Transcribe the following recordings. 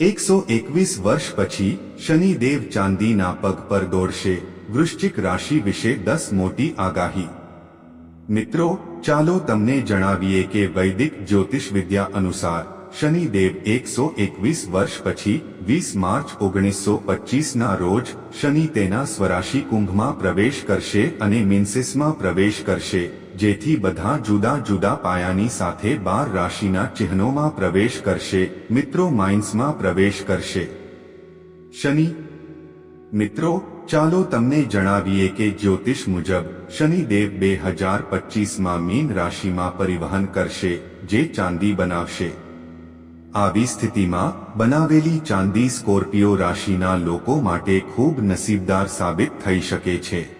એકસો એકવીસ વર્ષ પછી શનિદેવ ચાંદીના પગ પર દોડશે. વૃશ્ચિક રાશિ વિશે દસ મોટી આગાહી. મિત્રો, ચાલો તમને જણાવીએ કે વૈદિક જ્યોતિષ વિદ્યા અનુસાર શનિદેવ એકસો એકવીસ વર્ષ પછી, વીસ માર્ચ ઓગણીસો પચીસના રોજ, શનિ તેના સ્વરાશિ કુંભમાં પ્રવેશ કરશે અને મિન્સિસમાં પ્રવેશ કરશે, જેથી બધા જુદા જુદા પાયાની સાથે બાર રાશિના ચિહ્નોમાં પ્રવેશ કરશે, મિત્રો માઇન્સમાં પ્રવેશ કરશે. શનિ મિત્રો, ચાલો તમને જણાવીએ કે જ્યોતિષ મુજબ, શનિદેવ બે હજાર પચીસમાં મીન રાશિમાં પરિવહન કરશે, જે ચાંદી બનાવશે. આવી સ્થિતિમાં બનાવેલી ચાંદી સ્કોર્પિયો રાશિના લોકો માટે ખૂબ નસીબદાર સાબિત થઈ શકે છે.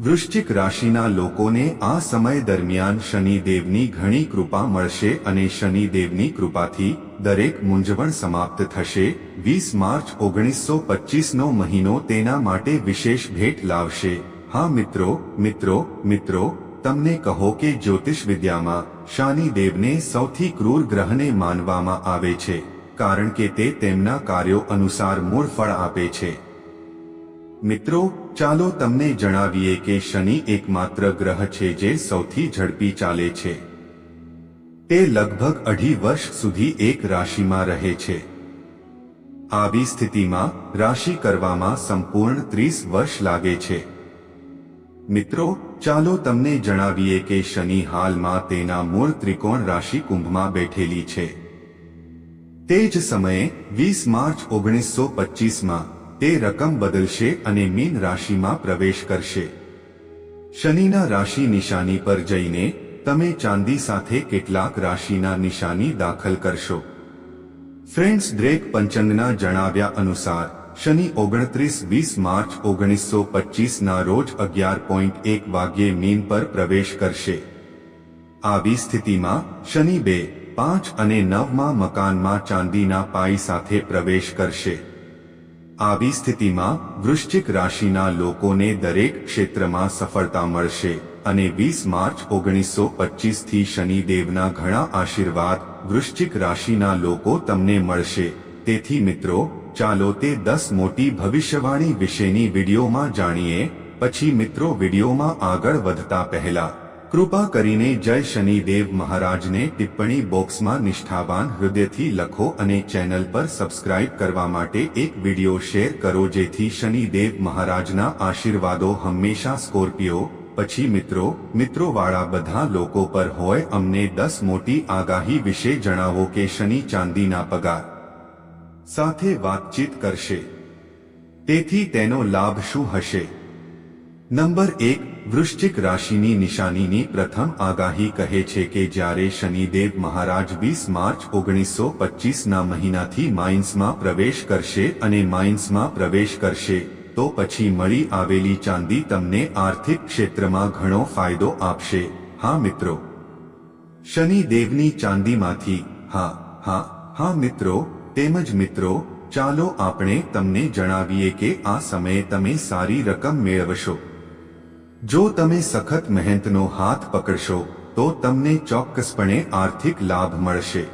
વૃશ્ચિક રાશિના લોકોને આ સમય દરમિયાન શનિદેવની ઘણી કૃપા મળશે અને શનિદેવની કૃપાથી દરેક મૂંઝવણ સમાપ્ત થશે. વીસ માર્ચ ઓગણીસો પચીસનો મહિનો તેના માટે વિશેષ ભેટ લાવશે. હા મિત્રો મિત્રો મિત્રો, તમને કહો કે જ્યોતિષ વિદ્યામાં શનિદેવને સૌથી ક્રૂર ગ્રહને માનવામાં આવે છે, કારણ કે તે તેમના કાર્યો અનુસાર મૂળ ફળ આપે છે. મિત્રો, ચાલો તમને જણાવીએ કે શનિ એકમાત્ર ગ્રહ છે જે સૌથી ઝડપી ચાલે છે. તે લગભગ અઢી વર્ષ સુધી એક રાશિમાં રહે છે. આવી સ્થિતિમાં રાશિ કરવામાં સંપૂર્ણ ત્રીસ વર્ષ લાગે છે. મિત્રો, ચાલો તમને જણાવીએ કે શનિ હાલમાં તેના મૂળ ત્રિકોણ રાશિ કુંભમાં બેઠેલી છે. તે જ સમયે, વીસ માર્ચ ઓગણીસો પચીસમાં, તે રકમ બદલશે અને મીન રાશિમાં પ્રવેશ કરશે. શનિના રાશિ નિશાની પર જઈને, તમે ચાંદી સાથે કેટલાક રાશિના નિશાની દાખલ કરશો. ફ્રેન્ડ્સ ડ્રેક પંચંગના જણાવ્યા અનુસાર શનિ ઓગણત્રીસ વીસ માર્ચ ઓગણીસો પચીસના રોજ અગિયાર પોઈન્ટ એક વાગ્યે મીન પર પ્રવેશ કરશે. આવી સ્થિતિમાં શનિ બે, પાંચ અને નવમાં મકાનમાં ચાંદીના પાઈ સાથે પ્રવેશ કરશે. આવી સ્થિતિમાં વૃશ્ચિક રાશિના લોકોને દરેક ક્ષેત્રમાં સફળતા મળશે અને વીસ માર્ચ ઓગણીસો પચીસથી શનિદેવના ઘણા આશીર્વાદ વૃશ્ચિક રાશિના લોકો તમને મળશે. તેથી મિત્રો ચાલો તે દસ મોટી ભવિષ્યવાણી વિશેની વિડીયોમાં જાણીએ. પછી મિત્રો વિડીયોમાં આગળ વધતા પહેલા, કૃપા કરીને જય શનિદેવ મહારાજને ટિપ્પણી બોક્સમાં નિષ્ઠાવાન હૃદયથી લખો અને ચેનલ પર સબસ્ક્રાઇબ કરવા માટે એક વિડિયો શેર કરો જેથી શનિદેવ મહારાજના આશીર્વાદો હંમેશા સ્કોર્પિયો. પછી મિત્રો, મિત્રોવાળા બધા લોકો પર હોય અમને દસ મોટી આગાહી વિશે જણાવો કે શનિ ચાંદીના પગાર સાથે વાતચીત કરશે. તેથી તેનો લાભ શું હશે? નંબર એક, વૃશ્ચિક રાશિની નિશાનીની પ્રથમ આગાહી કહે છે કે જ્યારે શનિદેવ મહારાજ વીસ માર્ચ ઓગણીસો પચીસના મહિનાથી માઇન્સમાં પ્રવેશ કરશે અને માઇન્સમાં પ્રવેશ કરશે, તો પછી મળી આવેલી ચાંદી તમને આર્થિક ક્ષેત્રમાં ઘણો ફાયદો આપશે. હા મિત્રો. શનિદેવની ચાંદીમાંથી, હા હા હા મિત્રો તેમજ મિત્રો, ચાલો આપણે તમને જણાવીએ કે આ સમયે તમે સારી રકમ મેળવશો. જો તમે સખત મહેનતનો હાથ પકડશો, તો તમને ચોક્કસપણે આર્થિક લાભ મળશે.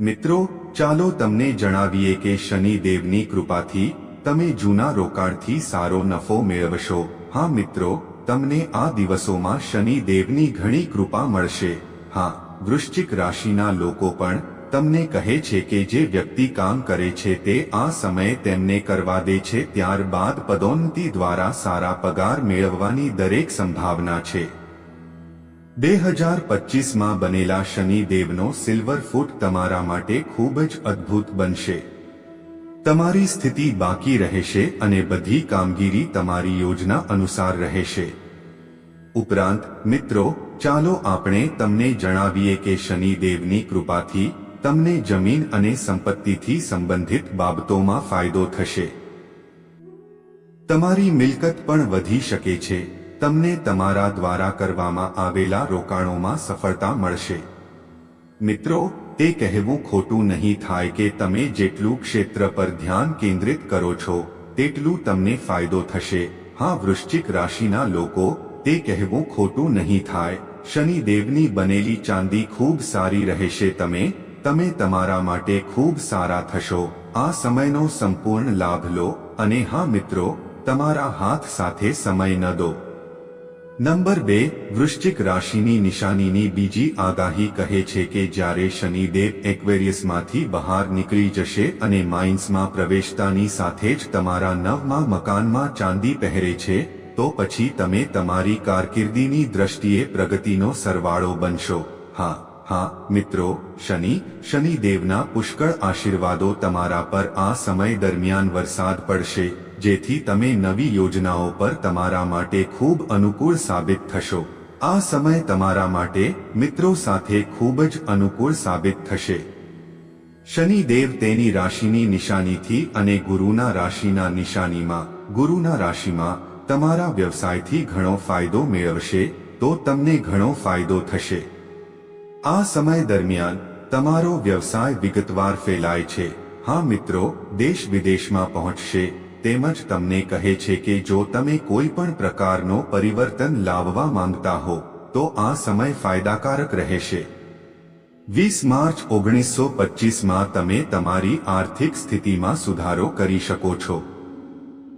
મિત્રો, ચાલો તમને જણાવીએ કે શનિદેવની કૃપાથી તમે જૂના રોકાણથી સારો નફો મેળવશો. હા, મિત્રો, તમને આ દિવસોમાં શનિદેવની ઘણી કૃપા મળશે. હા, વૃશ્ચિક રાશિના લોકો પણ તમને કહે છે કે જે વ્યક્તિ કામ કરે છે તે આ સમયે તેમને કરવા દે છે ત્યારબાદ પદોન્નતિ દ્વારા સારા પગાર મેળવવાની દરેક સંભાવના છે. બે હજાર પચીસમાં બનેલા શનિદેવનો સિલ્વર ફૂટ તમારા માટે ખૂબ જ અદ્ભુત બનશે. તમારી સ્થિતિ બાકી રહેશે અને બધી કામગીરી તમારી યોજના અનુસાર રહેશે. ઉપરાંત, મિત્રો, ચાલો આપણે તમને જણાવીએ કે શનિદેવની કૃપાથી તમને જમીન અને સંપત્તિથી સંબંધિત બાબતોમાં ફાયદો થશે. તમારી મિલકત પણ વધી શકે છે. તમને તમારા દ્વારા કરવામાં આવેલા રોકાણોમાં સફળતા મળશે. મિત્રો, તે કહેવું ખોટું નહીં થાય કે તમે જેટલું ક્ષેત્ર પર ધ્યાન કેન્દ્રિત કરો છો, તેટલું તમને ફાયદો થશે. હા, વૃશ્ચિક રાશિના લોકો, તે કહેવું ખોટું નહીં થાય. શનિદેવની બનેલી ચાંદી ખૂબ સારી રહેશે તમે તમે તમારા માટે ખૂબ સારા થશો. આ સમયનો સંપૂર્ણ લાભ લો અને હા મિત્રો, તમારા હાથ સાથે સમય ન દો. નંબર બે, વૃશ્ચિક રાશિની નિશાનીની બીજી આગાહી કહે છે કે જ્યારે શનિદેવ એક્વેરિયસમાંથી બહાર નીકળી જશે અને માઇન્સમાં પ્રવેશતાની સાથે જ તમારા નવમાં મકાનમાં ચાંદી પહેરે છે, તો પછી તમે તમારી કારકિર્દીની દ્રષ્ટિએ પ્રગતિનો સરવાળો બનશો. હા. હા, મિત્રો, શનિ, શનિદેવના પુષ્કળ આશીર્વાદો તમારા પર આ સમય દરમિયાન વરસાદ પડશે, જેથી તમે નવી યોજનાઓ પર તમારા માટે ખૂબ અનુકૂળ સાબિત થશો. આ સમય તમારા માટે, મિત્રો સાથે ખૂબ જ અનુકૂળ સાબિત થશે. શનિદેવ તેની રાશિની નિશાનીથી અને ગુરુના રાશિના નિશાનીમાં, ગુરુના રાશિમાં તમારા વ્યવસાયથી ઘણો ફાયદો મેળવશે, તો તમને ઘણો ફાયદો થશે. આ સમય દરમિયાન તમારો વ્યવસાય વિગતવાર ફેલાય છે. હા મિત્રો, દેશ વિદેશમાં પહોંચશે, તેમજ તમને કહે છે કે જો તમે કોઈ પણ પ્રકારનો પરિવર્તન લાવવા માંગતા હો, તો આ સમય ફાયદાકારક રહેશે. વીસ માર્ચ ઓગણીસો પચીસમાં તમે તમારી આર્થિક સ્થિતિમાં સુધારો કરી શકો છો.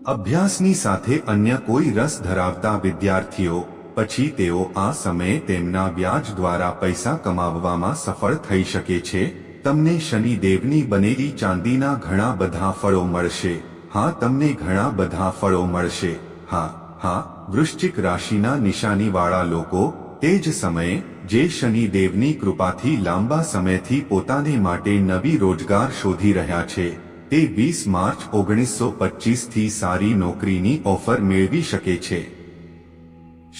અભ્યાસની સાથે અન્ય કોઈ રસ ધરાવતા વિદ્યાર્થીઓ પછી તેઓ આ સમયે તેમના વ્યાજ દ્વારા પૈસા કમાવવામાં સફળ થઈ શકે છે. તમને શનિદેવની બનેલી ચાંદીના ઘણા બધા ફળો મળશે. હા, તમને ઘણા બધા ફળો મળશે. હા હા, વૃશ્ચિક રાશિના નિશાનીવાળા લોકો, તે જ સમયે, જે શનિદેવની કૃપાથી લાંબા સમયથી પોતાને માટે નવી રોજગાર શોધી રહ્યા છે, તે વીસ માર્ચ ઓગણીસો પચીસથી સારી નોકરીની ઓફર મેળવી શકે છે.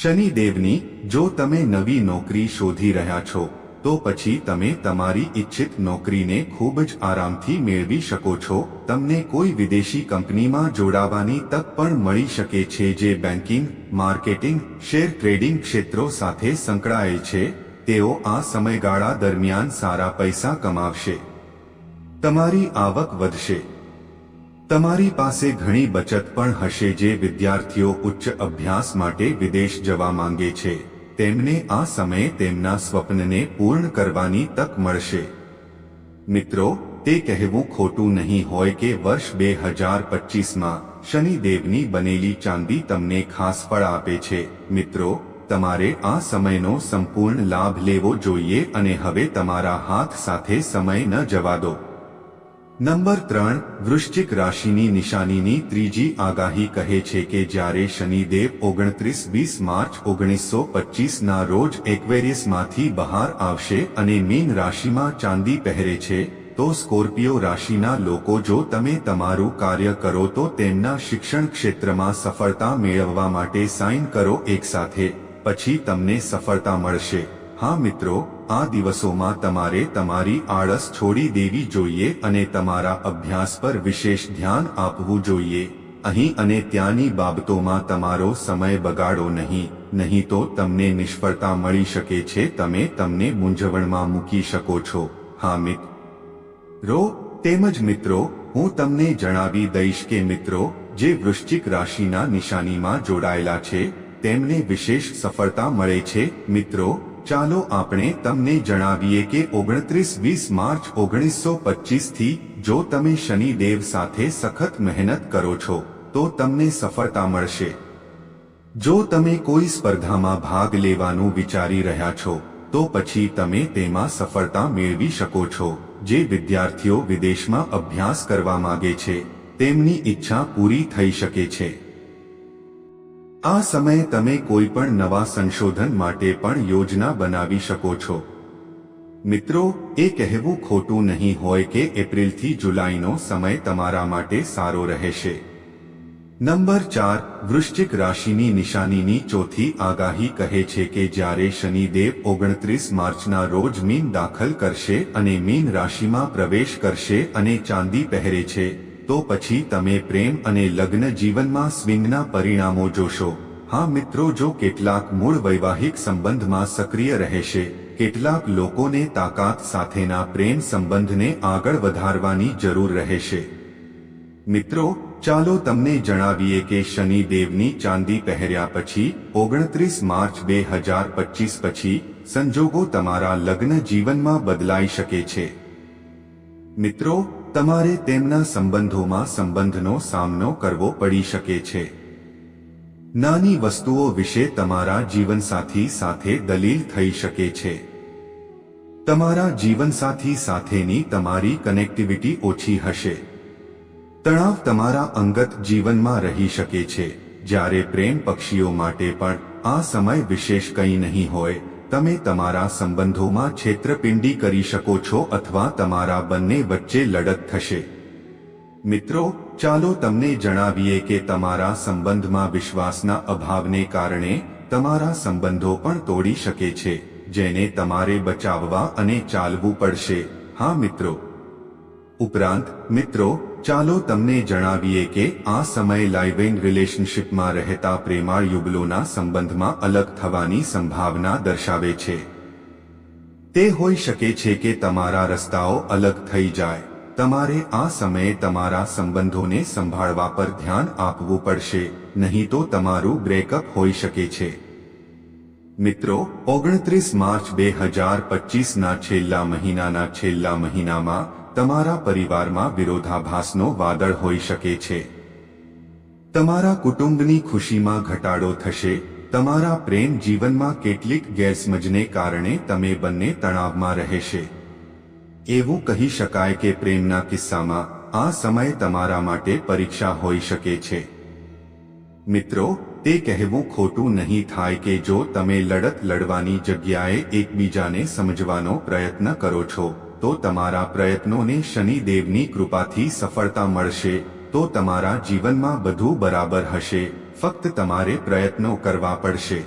શનિદેવની, જો તમે નવી નોકરી શોધી રહ્યા છો, તો પછી તમે તમારી ઈચ્છિત નોકરીને ખૂબ જ આરામથી મેળવી શકો છો. તમને કોઈ વિદેશી કંપનીમાં જોડાવાની તક પણ મળી શકે છે જે બેન્કિંગ, માર્કેટિંગ, શેર ટ્રેડિંગ ક્ષેત્રો સાથે સંકળાયેલ છે. તેઓ આ સમયગાળા દરમિયાન સારા પૈસા કમાવશે. તમારી આવક વધશે. તમારી પાસે ઘણી બચત પણ હશે જે વિદ્યાર્થીઓ ઉચ્ચ અભ્યાસ માટે વિદેશ જવા માંગે છે. તેમને આ સમયે તેમના સ્વપ્નને પૂર્ણ કરવાની તક મળશે. મિત્રો, તે કહેવું ખોટું નહીં હોય કે વર્ષ બે હજાર પચીસમાં શનિદેવની બનેલી ચાંદી તમને ખાસ ફળ આપે છે. મિત્રો, તમારે આ સમયનો સંપૂર્ણ લાભ લેવો જોઈએ અને હવે તમારા હાથ સાથે સમય ન જવા દો. નંબર ત્રણ, વૃશ્ચિક રાશિની નિશાનીની ત્રીજી આગાહી કહે છે કે જ્યારે શનિદેવ ઓગણત્રીસ વીસ માર્ચ ઓગણીસો પચીસના રોજ એક્વેરિયસમાંથી બહાર આવશે અને મીન રાશિમાં ચાંદી પહેરે છે, તો સ્કોર્પિયો રાશિના લોકો જો તમે તમારું કાર્ય કરો તો તેમના શિક્ષણ ક્ષેત્રમાં સફળતા મેળવવા માટે સાઇન કરો એકસાથે પછી તમને સફળતા મળશે. હા મિત્રો આ દિવસોમાં તમારે તમારી આળસ છોડી દેવી જોઈએ અને તમારા અભ્યાસ પર વિશેષ ધ્યાન આપવું જોઈએ. અહીં અને ત્યાંની બાબતોમાં તમારો સમય બગાડો નહીં નહીં તો તમને નિષ્ફળતા મળી શકે છે, તમે તમને મૂંઝવણમાં મૂકી શકો છો. હા મિત્રો તેમજ મિત્રો, હું તમને જણાવી દઈશ કે મિત્રો, જે વૃશ્ચિક રાશિના નિશાનીમાં જોડાયેલા છે, તેમને વિશેષ સફળતા મળે છે. મિત્રો ચાલો આપણે તમને જણાવીએ કે ઓગણત્રીસ વીસ માર્ચ ઓગણીસો પચીસથી જો તમે શનિદેવ સાથે સખત મહેનત કરો છો, તો તમને સફળતા મળશે. જો તમે કોઈ સ્પર્ધામાં ભાગ લેવાનું વિચારી રહ્યા છો, તો પછી તમે તેમાં સફળતા મેળવી શકો છો. જે વિદ્યાર્થીઓ વિદેશમાં અભ્યાસ કરવા માંગે છે, તેમની ઈચ્છા પૂરી થઈ શકે છે. આ સમયે તમે કોઈ પણ નવા સંશોધન માટે પણ યોજના બનાવી શકો છો. મિત્રો, એ કહેવું ખોટું નહીં હોય કે એપ્રિલથી જુલાઈનો સમય તમારા માટે સારો રહેશે. નંબર ચાર, વૃશ્ચિક રાશિની નિશાનીની ચોથી આગાહી કહે છે કે જ્યારે શનિદેવ ઓગણત્રીસ માર્ચના રોજ મીન દાખલ કરશે અને મીન રાશિમાં પ્રવેશ કરશે અને ચાંદી પહેરે છે તો પછી તમે પ્રેમ અને લગ્ન જીવનમાં સ્વિંગના પરિણામો જોશો. હા મિત્રો જો કેટલાક મૂળ વૈવાહિક સંબંધમાં સક્રિય રહેશે, કેટલાક લોકોને તાકાત સાથેના પ્રેમ સંબંધને આગળ વધારવાની જરૂર રહેશે. મિત્રો, ચાલો તમને જણાવીએ કે શનિદેવની ચાંદી પહેર્યા પછી, ઓગણત્રીસ માર્ચ બે હજાર પચીસ પછી, સંજોગો તમારા લગ્ન જીવનમાં બદલાઈ શકે છે. મિત્રો તમારે તેમના સંબંધોમાં સંબંધનો સામનો કરવો પડી શકે છે. નાની વસ્તુઓ વિશે તમારા જીવનસાથી સાથે દલીલ થઈ શકે છે. તમારા જીવનસાથી સાથેની તમારી કનેક્ટિવિટી ઓછી હશે. તણાવ તમારા અંગત જીવનમાં રહી શકે છે, જ્યારે પ્રેમ પક્ષીઓ માટે પણ આ સમય વિશેષ કંઈ નહીં હોય. તમે તમારા સંબંધોમાં છેતરપિંડી કરી શકો છો અથવા તમારા બંને વચ્ચે લડત થશે. મિત્રો, ચાલો તમને જણાવીએ કે તમારા સંબંધમાં વિશ્વાસના અભાવને કારણે તમારા સંબંધો પણ તોડી શકે છે, જેને તમારે બચાવવા અને ચાલવું પડશે. હા મિત્રો. ઉપરાંત, મિત્રો, ચાલો તમને જણાવીએ કે આ સમય લાઇવ ઇન રિલેશનશિપમાં રહેતા પ્રેમાળ યુગલોના સંબંધમાં અલગ થવાની સંભાવના દર્શાવે છે. તે હોઈ શકે છે કે તમારા રસ્તાઓ અલગ થઈ જાય. તમારે આ સમયે તમારા સંબંધોને સંભાળવા પર ધ્યાન આપવું પડશે, નહીં તો તમારું બ્રેકઅપ હોઈ શકે છે. મિત્રો, ઓગણત્રીસ માર્ચ બે હજાર પચીસના છેલ્લા મહિનાના છેલ્લા મહિનામાં તમારા પરિવારમાં વિરોધાભાસનો વાદળ હોઈ શકે છે. તમારા કુટુંબની ખુશીમાં ઘટાડો થશે. તમારા પ્રેમ જીવનમાં કેટલીક ગેરસમજને કારણે તમે બંને તણાવમાં રહેશે. એવું કહી શકાય કે પ્રેમના કિસ્સામાં આ સમય તમારા માટે પરીક્ષા હોઈ શકે છે. મિત્રો, તે કહેવું ખોટું નહીં થાય કે જો તમે લડત લડવાની જગ્યાએ એકબીજાને સમજવાનો પ્રયત્ન કરો છો. તો તમારા પ્રયત્નોને શનિદેવની કૃપાથી સફળતા મળશે, તો તમારા જીવનમાં બધું બરાબર હશે, ફક્ત તમારે પ્રયત્નો કરવા પડશે.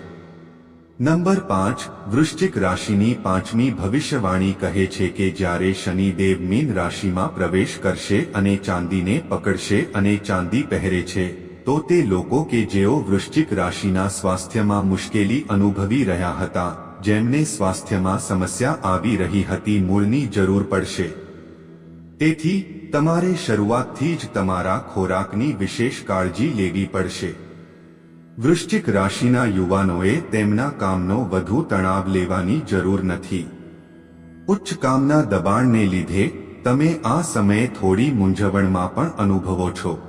નંબર પાંચ, વૃશ્ચિક રાશિની પાંચમી ભવિષ્યવાણી કહે છે કે જ્યારે શનિદેવ મીન રાશિમાં પ્રવેશ કરશે અને ચાંદીને પકડશે અને ચાંદી પહેરે છે, તો તે લોકો કે જેઓ વૃશ્ચિક રાશિના સ્વાસ્થ્યમાં મુશ્કેલી અનુભવી રહ્યા હતા જેમને સ્વાસ્થ્યમાં સમસ્યા આવી રહી હતી મૂળની જરૂર પડશે. તેથી, તમારે શરૂઆતથી જ તમારા ખોરાકની વિશેષ કાળજી લેવી પડશે. વૃશ્ચિક રાશિના યુવાનોએ તેમના કામનો વધુ તણાવ લેવાની જરૂર નથી. ઉચ્ચ કામના દબાણને લીધે, તમે આ સમયે થોડી મૂંઝવણમાં પણ અનુભવો છો.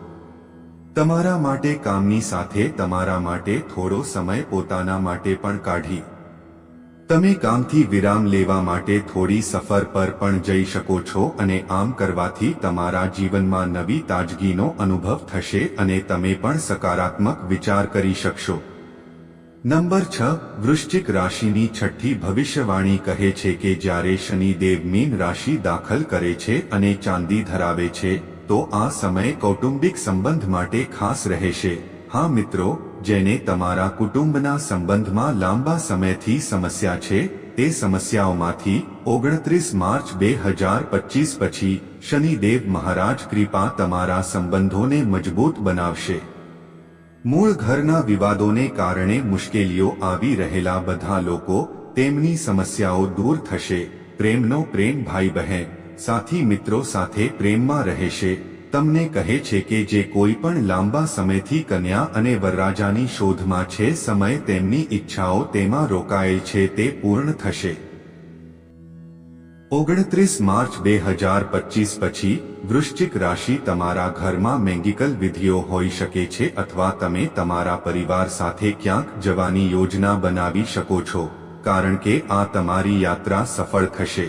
તમારા માટે કામની સાથે તમારા માટે થોડો સમય પોતાના માટે પણ કાઢી. તમે કામથી વિરામ લેવા માટે થોડી સફર પર પણ જઈ શકો છો અને આમ કરવાથી તમારા જીવનમાં નવી તાજગીનો અનુભવ થશે અને તમે પણ સકારાત્મક વિચાર કરી શકશો. નંબર છ, વૃશ્ચિક રાશિની છઠ્ઠી ભવિષ્યવાણી કહે છે કે જ્યારે શનિદેવ મીન રાશિ દાખલ કરે છે અને ચાંદી ધરાવે છે, તો આ સમય કૌટુંબિક સંબંધ માટે ખાસ રહેશે. હા મિત્રો જેને તમારા કુટુંબના સંબંધમાં લાંબા સમયથી સમસ્યા છે, તે સમસ્યાઓમાંથી ઓગણત્રીસ માર્ચ બે હજાર પચીસ પછી શનિદેવ મહારાજ કૃપા તમારા સંબંધોને મજબૂત બનાવશે. મૂળ ઘરના વિવાદોને કારણે મુશ્કેલીઓ આવી રહેલા બધા લોકો તેમની સમસ્યાઓ દૂર થશે. પ્રેમનો પ્રેમ ભાઈ બહેન, સાથી મિત્રો સાથે પ્રેમમાં રહેશે. તમને કહે છે કે જે કોઈ પણ લાંબા સમયથી કન્યા અને વરરાજાની શોધમાં છે, સમય તેમની ઈચ્છાઓ તેમાં રોકાયેલ છે, તે પૂર્ણ થશે. ઓગણત્રીસ માર્ચ બે હજાર પચીસ પછી, વૃશ્ચિક રાશિ તમારા ઘરમાં મેંગિકલ વિધિઓ હોઈ શકે છે અથવા તમે તમારા પરિવાર સાથે ક્યાંક જવાની યોજના બનાવી શકો છો, કારણ કે આ તમારી યાત્રા સફળ થશે.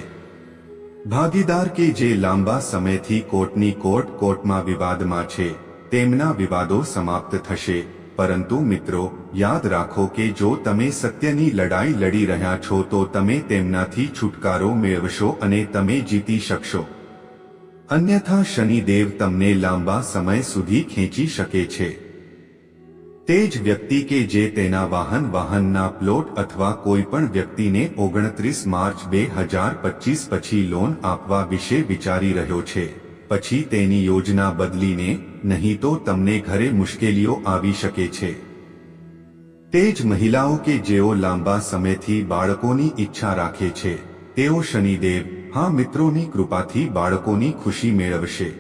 ભાગીદાર કે જે લાંબા સમયથી કોર્ટની કોર્ટ કોર્ટમાં વિવાદમાં છે, તેમના વિવાદો સમાપ્ત થશે. પરંતુ મિત્રો, યાદ રાખો કે જો તમે સત્યની લડાઈ લડી રહ્યા છો તો તમે તેમનાથી છુટકારો મેળવશો અને તમે જીતી શકશો. અન્યથા શનિદેવ તમને લાંબા સમય સુધી ખેંચી શકે છે. તે જ વ્યક્તિ કે જે તેના વાહન વાહનના પ્લોટ અથવા કોઈ પણ વ્યક્તિને ઓગણત્રીસ માર્ચ બે હજાર પચીસ પછી લોન આપવા વિશે વિચારી રહ્યો છે. પછી તેની યોજના બદલીને, નહીં તો તમને ઘરે મુશ્કેલીઓ આવી શકે છે. તે જ મહિલાઓ કે જેઓ લાંબા સમયથી બાળકોની ઈચ્છા રાખે છે. તેઓ શનિદેવ, હા, મિત્રોની કૃપાથી બાળકોની ખુશી મેળવશે.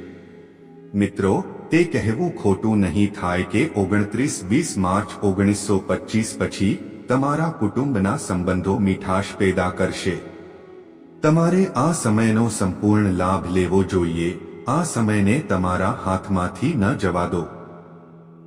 મિત્રો તે કહેવું ખોટું નહીં થાય કે ઓગણત્રીસ વીસ માર્ચ ઓગણીસો પચીસ પછી તમારા કુટુંબના સંબંધો મીઠાશ પેદા કરશે. તમારે આ સમયનો સંપૂર્ણ લાભ લેવો જોઈએ. આ સમયને તમારા હાથમાંથી ન જવા દો.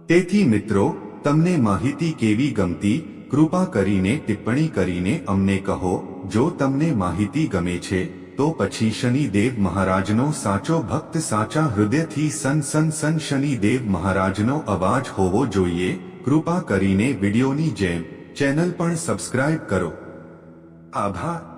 તેથી મિત્રો, તમને માહિતી કેવી ગમતી, કૃપા કરીને ટિપ્પણી કરીને અમને કહો, જો તમને માહિતી ગમે છે તો પછી શનિદેવ મહારાજનો સાચો ભક્ત સાચા હૃદયથી સન સન સન શનિદેવ મહારાજનો અવાજ હોવો જોઈએ, કૃપા કરીને વિડીયોની જેમ ચેનલ પણ સબસ્ક્રાઇબ કરો. આભાર.